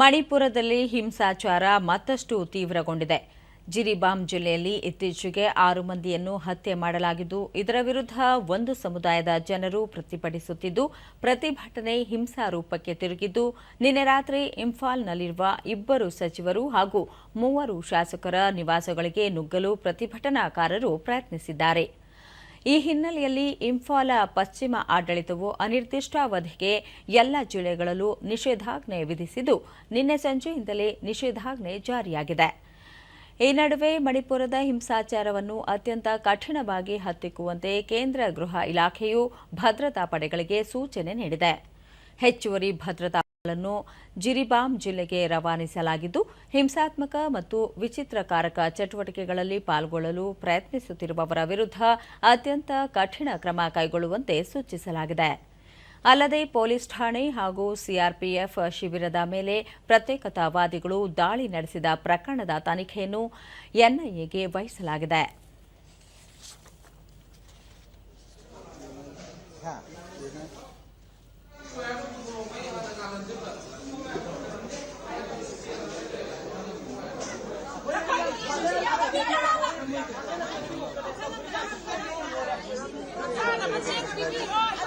ಮಣಿಪುರದಲ್ಲಿ ಹಿಂಸಾಚಾರ ಮತ್ತಷ್ಟು ತೀವ್ರಗೊಂಡಿದೆ. ಜಿರಿಬಾಮ್ ಜಿಲ್ಲೆಯಲ್ಲಿ ಇತ್ತೀಚೆಗೆ ಆರು ಮಂದಿಯನ್ನು ಹತ್ಯೆ ಮಾಡಲಾಗಿದ್ದು, ಇದರ ವಿರುದ್ಧ ಒಂದು ಸಮುದಾಯದ ಜನರು ಪ್ರತಿಭಟಿಸುತ್ತಿದ್ದು, ಪ್ರತಿಭಟನೆ ಹಿಂಸಾ ರೂಪಕ್ಕೆ ತಿರುಗಿದ್ದು, ನಿನ್ನೆ ರಾತ್ರಿ ಇಂಫಾಲ್ನಲ್ಲಿರುವ ಇಬ್ಬರು ಸಚಿವರು ಹಾಗೂ ಮೂವರು ಶಾಸಕರ ನಿವಾಸಗಳಿಗೆ ನುಗ್ಗಲು ಪ್ರತಿಭಟನಾಕಾರರು ಪ್ರಯತ್ನಿಸಿದ್ದಾರೆ. ಈ ಹಿನ್ನೆಲೆಯಲ್ಲಿ ಇಂಫಾಲ ಪಶ್ಚಿಮ ಆಡಳಿತವು ಅನಿರ್ದಿಷ್ಟಾವಧಿಗೆ ಎಲ್ಲ ಜಿಲ್ಲೆಗಳಲ್ಲೂ ನಿಷೇಧಾಜ್ಞೆ ವಿಧಿಸಿದ್ದು, ನಿನ್ನೆ ಸಂಜೆಯಿಂದಲೇ ನಿಷೇಧಾಜ್ಞೆ ಜಾರಿಯಾಗಿದೆ. ಈ ನಡುವೆ ಮಣಿಪುರದ ಹಿಂಸಾಚಾರವನ್ನು ಅತ್ಯಂತ ಕಠಿಣವಾಗಿ ಹತ್ತಿಕ್ಕುವಂತೆ ಕೇಂದ್ರ ಗೃಹ ಇಲಾಖೆಯು ಭದ್ರತಾ ಪಡೆಗಳಿಗೆ ಸೂಚನೆ ನೀಡಿದೆ. ಹೆಚ್ಚುವರಿ ಭದ್ರತಾ ಪಡೆಗಳನ್ನು ಜಿರಿಬಾಮ್ ಜಿಲ್ಲೆಗೆ ರವಾನಿಸಲಾಗಿದ್ದು, ಹಿಂಸಾತ್ಮಕ ಮತ್ತು ವಿಚಿತ್ರಕಾರಕ ಚಟುವಟಿಕೆಗಳಲ್ಲಿ ಪಾಲ್ಗೊಳ್ಳಲು ಪ್ರಯತ್ನಿಸುತ್ತಿರುವವರ ವಿರುದ್ಧ ಅತ್ಯಂತ ಕಠಿಣ ಕ್ರಮ ಕೈಗೊಳ್ಳುವಂತೆ ಸೂಚಿಸಲಾಗಿದೆ. ಅಲ್ಲದೆ ಪೊಲೀಸ್ ಠಾಣೆ ಹಾಗೂ ಸಿಆರ್ಪಿಎಫ್ ಶಿಬಿರದ ಮೇಲೆ ಪ್ರತ್ಯೇಕತಾವಾದಿಗಳು ದಾಳಿ ನಡೆಸಿದ ಪ್ರಕರಣದ ತನಿಖೆಯನ್ನು ಎನ್ಐಎಗೆ ವಹಿಸಲಾಗಿದೆ. Gelecek gibi aşk.